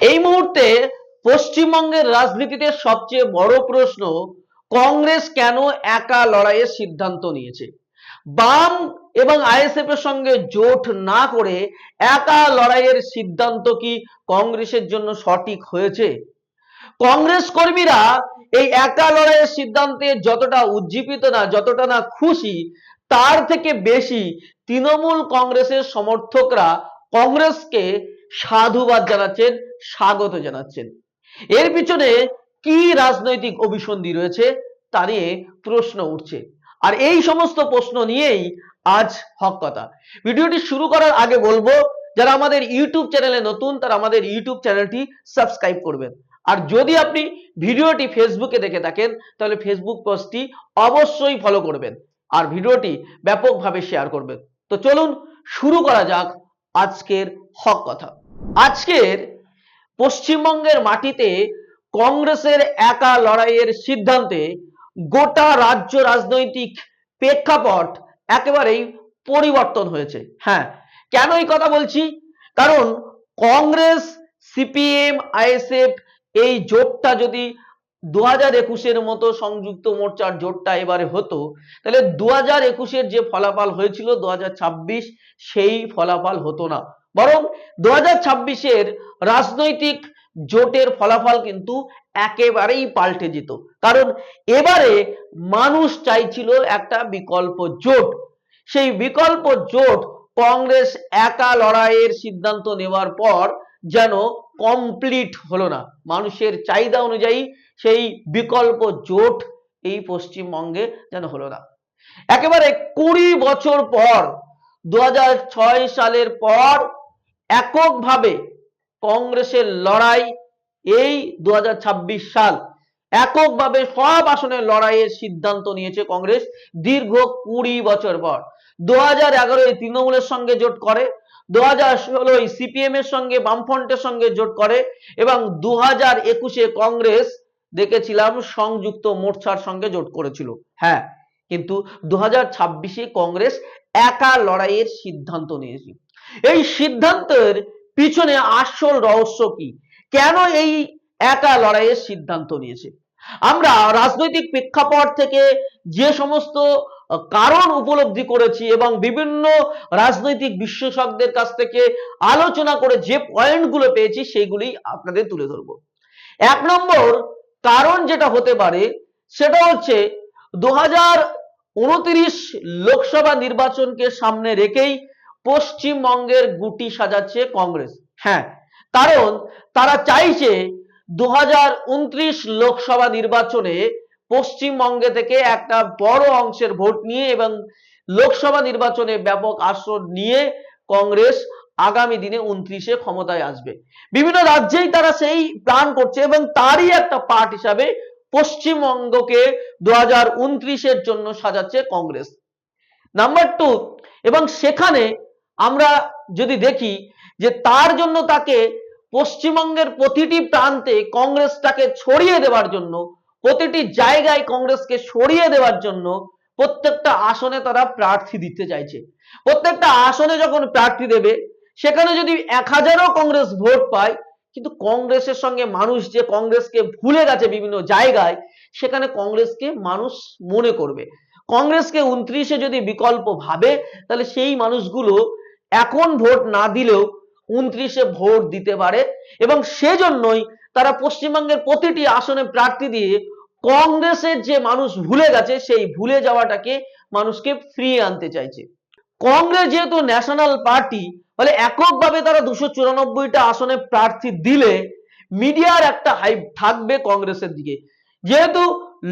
এই মুহূর্তে পশ্চিমবঙ্গের রাজনীতিতে সবচেয়ে বড় প্রশ্ন, কংগ্রেস কেন একা লড়াইয়ের সিদ্ধান্ত নিয়েছে? বাম এবং আইএসএফ এর সঙ্গে জোট না করে একা লড়াইয়ের সিদ্ধান্ত কি কংগ্রেসের জন্য সঠিক হয়েছে? কংগ্রেস কর্মীরা এই একা লড়াইয়ের সিদ্ধান্তে যতটা উজ্জীবিত না, যতটা না খুশি, তার থেকে বেশি তৃণমূল কংগ্রেসের সমর্থকরা কংগ্রেসকে সাধুবাদ জানাচ্ছেন স্বাগত জানাচ্ছেন। এর পিছনে কি রাজনৈতিক অভিসন্ধি রয়েছে তা নিয়ে প্রশ্ন উঠছে। আর এই সমস্ত প্রশ্ন নিয়েই আজ হক কথা। ভিডিওটি শুরু করার আগে বলব, যারা আমাদের ইউটিউব চ্যানেলে নতুন, তারা আমাদের ইউটিউব চ্যানেলটি সাবস্ক্রাইব করবেন। আর যদি আপনি ভিডিওটি ফেসবুকে দেখে থাকেন, তাহলে ফেসবুক পোস্টটি অবশ্যই ফলো করবেন আর ভিডিওটি ব্যাপকভাবে শেয়ার করবেন। তো চলুন শুরু করা যাক আজকের হক কথা। আজকের পশ্চিমবঙ্গের মাটিতে কংগ্রেসের একা লড়াইয়ের সিদ্ধান্তে গোটা রাজ্য রাজনৈতিক প্রেক্ষাপট একেবারেই পরিবর্তন হয়েছে। হ্যাঁ কেন এই কথা বলছি? কারণ কংগ্রেস, সিপিএম, আইএসএফ এই জোটটা যদি দু হাজার একুশের মতো সংযুক্ত মোর্চার জোটটা এবারে হতো, তাহলে দু হাজার একুশের যে ফলাফল হয়েছিল দু হাজার ছাব্বিশ, সেই ফলাফল হতো না। বরং দু হাজার ছাব্বিশের রাজনৈতিক জোটের ফলাফল কিন্তু একেবারেই পাল্টে যেত। কারণ এবারে মানুষ চাইছিল একটা বিকল্প জোট। সেই বিকল্প জোট কংগ্রেস একা লড়াইয়ের সিদ্ধান্ত নেওয়ার পর যেন কমপ্লিট হলো না। মানুষের চাহিদা অনুযায়ী সেই বিকল্প জোট এই পশ্চিমবঙ্গে যেন হলো না। একেবারে কুড়ি বছর পর দু হাজার ছয় সালের পর এককভাবে কংগ্রেসের লড়াই এই দু হাজার ছাব্বিশ সাল এককভাবে সব আসনের লড়াইয়ের সিদ্ধান্ত নিয়েছে কংগ্রেস দীর্ঘ কুড়ি বছর পর। দু হাজার এগারোয় তৃণমূলের সঙ্গে জোট করে দু হাজার ষোলোয় সিপিএম এর সঙ্গে, বামফ্রন্টের সঙ্গে জোট করে এবং দু হাজার একুশে কংগ্রেস দেখেছিলাম সংযুক্ত মোর্চার সঙ্গে জোট করেছিল। হ্যাঁ কিন্তু দু হাজার ছাব্বিশে কংগ্রেস একা লড়াইয়ের সিদ্ধান্ত নিয়েছে এই সিদ্ধান্তের পিছনে আসল রহস্য কি? কেন এই একা লড়াইয়ের সিদ্ধান্ত নিয়েছে? আমরা রাজনৈতিক প্রেক্ষাপট থেকে যে সমস্ত কারণ উপলব্ধি করেছি এবং বিভিন্ন রাজনৈতিক বিশেষজ্ঞদের কাছ থেকে আলোচনা করে যে পয়েন্টগুলো পেয়েছি সেইগুলি আপনাদের তুলে ধরবো। এক নম্বর কারণ যেটা হতে পারে সেটা হচ্ছে দু লোকসভা নির্বাচনকে সামনে রেখেই পশ্চিমবঙ্গের গুটি সাজাচ্ছে কংগ্রেস। হ্যাঁ। কারণ তারা চাইছে দু হাজার উনত্রিশ লোকসভা নির্বাচনে পশ্চিমবঙ্গে থেকে একটা বড় অংশের ভোট নিয়ে এবং লোকসভা নির্বাচনে ব্যাপক আসন নিয়ে কংগ্রেস আগামী দিনে উনত্রিশে ক্ষমতায় আসবে। বিভিন্ন রাজ্যেই তারা সেই প্ল্যান করছে এবং তারই একটা পার্ট হিসাবে পশ্চিমবঙ্গকে দু হাজার উনত্রিশের জন্য সাজাচ্ছে কংগ্রেস। নাম্বার টু এবং সেখানে আমরা যদি দেখি যে তার জন্য তাকে পশ্চিমবঙ্গের প্রতিটি প্রান্তে কংগ্রেসটাকে ছড়িয়ে দেওয়ার জন্য, প্রতিটি জায়গায় কংগ্রেসকে সরিয়ে দেওয়ার জন্য প্রত্যেকটা আসনে তারা প্রার্থী দিতে চাইছে। প্রত্যেকটা আসনে যখন প্রার্থী দেবে, সেখানে যদি এক হাজারও কংগ্রেস ভোট পায়, কিন্তু কংগ্রেসের সঙ্গে মানুষ যে কংগ্রেসকে ভুলে গেছে বিভিন্ন জায়গায়, সেখানে কংগ্রেসকে মানুষ মনে করবে। কংগ্রেসকে উনত্রিশে যদি বিকল্প ভাবে, তাহলে সেই মানুষগুলো এখন ভোট না দিলেও উনত্রিশে ভোট দিতে পারে এবং সেজন্যই তারা পশ্চিমবঙ্গের প্রতিটি আসনে প্রার্থী দিয়ে কংগ্রেসের যে মানুষ ভুলে গেছে, সেই ভুলে যাওয়াটাকে মানুষকে ফিরিয়ে আনতে চাইছে। কংগ্রেস যেহেতু ন্যাশনাল পার্টি, ফলে এককভাবে তারা দুশো চুরানব্বইটা আসনে প্রার্থী দিলে মিডিয়ার একটা হাইপ থাকবে কংগ্রেসের দিকে। যেহেতু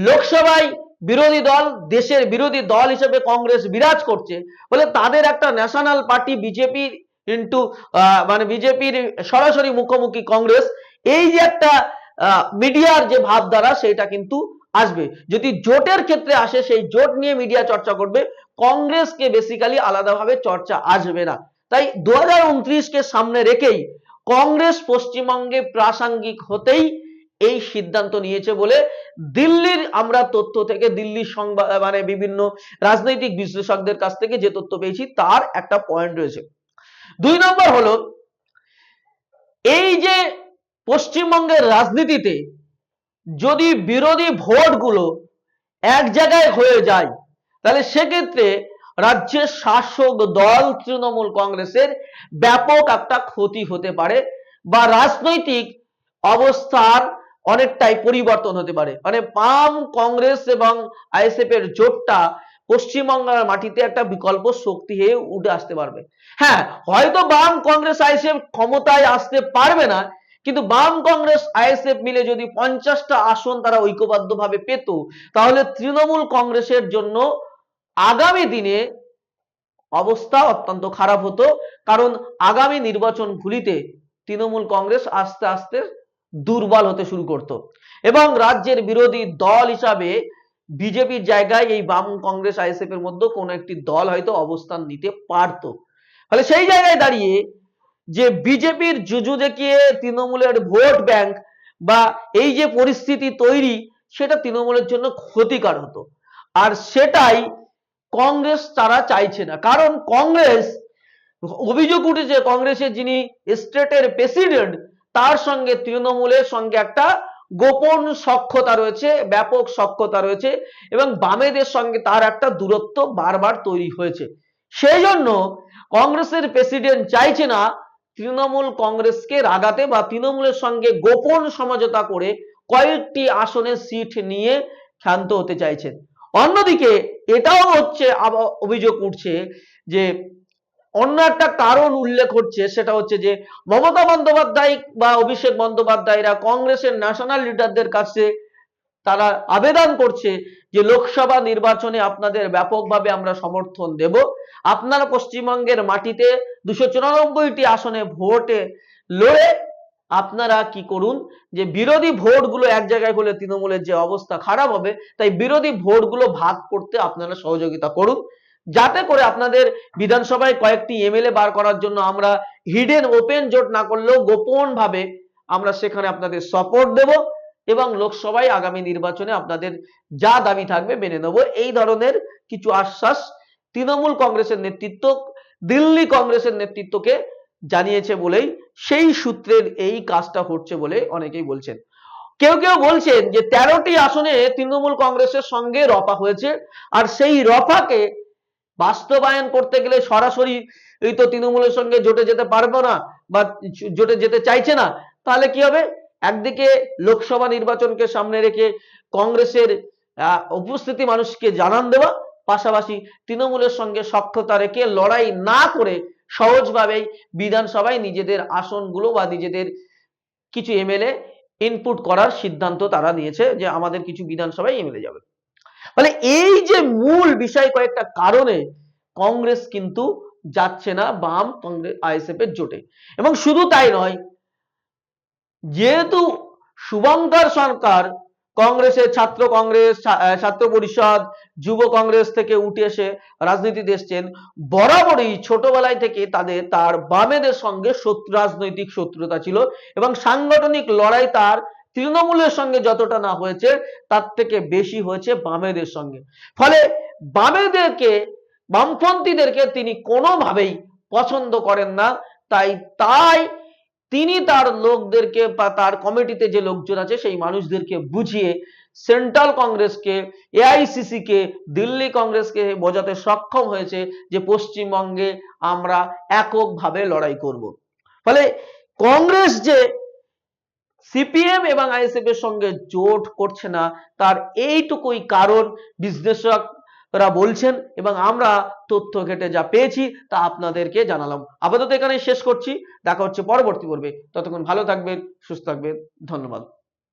লোকসভায় বিরোধী দল, দেশের বিরোধী দল হিসেবে কংগ্রেস বিরাজ করছে। বলে তাদের একটা ন্যাশনাল পার্টি বিজেপি ইন্টু মানে বিজেপির সরাসরি মুখোমুখি কংগ্রেস। এই যে একটা মিডিয়ার যে ভাবধারা সেটা কিন্তু আসবে। যদি জোটের ক্ষেত্রে আসে, সেই জোট নিয়ে মিডিয়া চর্চা করবে, কংগ্রেসকে বেসিক্যালি আলাদাভাবে চর্চা আসবে না। তাই দু হাজার উনত্রিশ কে সামনে রেখেই কংগ্রেস পশ্চিমবঙ্গে প্রাসঙ্গিক হতেই এই সিদ্ধান্ত নিয়েছে বলে দিল্লির, আমরা তথ্য থেকে দিল্লির সংবাদ মানে বিভিন্ন রাজনৈতিক বিশ্লেষকদের কাছ থেকে যে তথ্য পেয়েছি, তার একটা পয়েন্ট রয়েছে। দুই নম্বর হলো, এই যে পশ্চিমবঙ্গের রাজনীতিতে যদি বিরোধী ভোটগুলো এক জায়গায় হয়ে যায়, তাহলে সেক্ষেত্রে রাজ্যের শাসক দল তৃণমূল কংগ্রেসের ব্যাপক একটা ক্ষতি হতে পারে বা রাজনৈতিক অবস্থার অনেকটাই পরিবর্তন হতে পারে। মানে বাম কংগ্রেস এবং আইএসএফ এর জোটটা পশ্চিমবঙ্গের মাটিতে একটা বিকল্প শক্তি হয়ে উঠে আসতে পারবে। হ্যাঁ হয়তো বাম কংগ্রেস আইএসএফ ক্ষমতায় আসতে পারবে না, কিন্তু বাম কংগ্রেস আইএসএফ মিলে যদি পঞ্চাশটা আসন তারা ঐক্যবদ্ধভাবে পেত, তাহলে তৃণমূল কংগ্রেসের জন্য আগামী দিনে অবস্থা অত্যন্ত খারাপ হতো। কারণ আগামী নির্বাচনগুলিতে তৃণমূল কংগ্রেস আস্তে আস্তে দুর্বল হতে শুরু করত। এবং রাজ্যের বিরোধী দল হিসাবে বিজেপির জায়গায় এই বাম কংগ্রেস আইএসএফ এর মধ্যে কোনো একটি দল হয়তো অবস্থান নিতে পারত। ফলে সেই জায়গায় দাঁড়িয়ে যে বিজেপির জুজু দেখিয়ে তৃণমূলের ভোট ব্যাংক বা এই যে পরিস্থিতি তৈরি, সেটা তৃণমূলের জন্য ক্ষতিকর হতো। আর সেটাই কংগ্রেস তারা চাইছে না। কারণ কংগ্রেস, অভিযোগ উঠেছে কংগ্রেসের যিনি স্টেটের প্রেসিডেন্ট তার সঙ্গে তৃণমূলের সঙ্গে একটা গোপন সক্ষতা রয়েছে, ব্যাপক সক্ষতা রয়েছে এবং বামেদের সঙ্গে তার একটা দূরত্ব বারবার তৈরি হয়েছে। সেই জন্য কংগ্রেসের প্রেসিডেন্ট চাইছে না তৃণমূল কংগ্রেসকে রাগাতে বা তৃণমূলের সঙ্গে গোপন সমঝোতা করে কয়েকটি আসনে সিট নিয়ে ক্ষান্ত হতে চাইছেন অন্যদিকে এটাও হচ্ছে অভিযোগ উঠছে যে অন্য একটা কারণ উল্লেখ হচ্ছে, সেটা হচ্ছে যে মমতা বন্দ্যোপাধ্যায় বা অভিষেক বন্দ্যোপাধ্যায়রা কংগ্রেসের ন্যাশনাল লিডারদের কাছে তারা আবেদন করছে যে লোকসভা নির্বাচনে আপনাদের ব্যাপকভাবে আমরা সমর্থন দেব। আপনারা পশ্চিমবঙ্গের মাটিতে দুশো চুরানব্বইটি আসনে ভোটে লড়ে আপনারা কি করুন যে বিরোধী ভোটগুলো এক জায়গায় হলে তৃণমূলের যে অবস্থা খারাপ হবে, তাই বিরোধী ভোটগুলো ভাগ করতে আপনারা সহযোগিতা করুন। যাতে করে আপনাদের বিধানসভায় কয়েকটি এমএলএ বার করার জন্য আমরা হিডেন ওপেন জোট না করলেও গোপন ভাবে আমরা সেখানে আপনাদের সাপোর্ট দেব এবং লোকসভায় আগামী নির্বাচনে আপনাদের যা দাবি থাকবে মেনে নেব। এই ধরনের কিছু আশ্বাস তৃণমূল কংগ্রেসের নেতৃত্ব, দিল্লি কংগ্রেসের নেতৃত্বকে জানিয়েছে বলেই সেই সূত্রের এই কাজটা হচ্ছে বলে অনেকেই বলছেন। কেউ কেউ বলছেন যে তেরোটি আসনে তৃণমূল কংগ্রেসের সঙ্গে রফা হয়েছে, আর সেই রফাকে বাস্তবায়ন করতে গেলে সরাসরি এই তো তৃণমূলের সঙ্গে জোটে যেতে পারব না বা জোটে যেতে চাইছে না, তাহলে কি হবে? একদিকে লোকসভা নির্বাচনকে সামনে রেখে কংগ্রেসের উপস্থিতি মানুষকে জানান দেওয়া, পাশাপাশি তৃণমূলের সঙ্গে সক্ষতা রেখে লড়াই না করে সহজভাবেই বিধানসভায় নিজেদের আসনগুলো বা নিজেদের কিছু এমএলএ ইনপুট করার সিদ্ধান্ত তারা নিয়েছে যে আমাদের কিছু বিধানসভায় এমএলএ যাবে। মানে এই যে মূল বিষয় কয়েকটা কারণে কংগ্রেস কিন্তু যাচ্ছে না বাম কংগ্রেস আইএসএফ এর জোটে। এবং শুধু তাই নয়, যেহেতু শুভঙ্কর সরকার কংগ্রেসের ছাত্র কংগ্রেস ছাত্র পরিষদ, যুব কংগ্রেস থেকে উঠে এসে রাজনীতিতে এসছেন, বরাবরই ছোটবেলায় থেকে তাদের, তার বামেদের সঙ্গে রাজনৈতিক শত্রুতা ছিল এবং সাংগঠনিক লড়াই তার তৃণমূলের সঙ্গে যতটা না হয়েছে, তার থেকে বেশি হয়েছে বামেদের সঙ্গে। ফলে বামেদেরকে, বামপন্থীদেরকে তিনি কোনোভাবেই পছন্দ করেন না। তাই তাই তিনি তার লোকদেরকে বা তার কমিটিতে যে লোকজন আছে, সেই মানুষদেরকে বুঝিয়ে সেন্ট্রাল কংগ্রেসকে এআইসিসি কে দিল্লি কংগ্রেসকে বোঝাতে সক্ষম হয়েছে যে পশ্চিমবঙ্গে আমরা এককভাবে লড়াই করব। ফলে কংগ্রেস যে সিপিএম এবং আইএসএফ এর সঙ্গে জোট করছে না, তার এইটুকুই কারণ বিশ্লেষকরা বলছেন এবং আমরা তথ্য ঘেটে যা পেয়েছি তা আপনাদেরকে জানালাম। আপাতত এখানে শেষ করছি। দেখা হচ্ছে পরবর্তী পর্বে। ততক্ষণ ভালো থাকবেন, সুস্থ থাকবেন। ধন্যবাদ।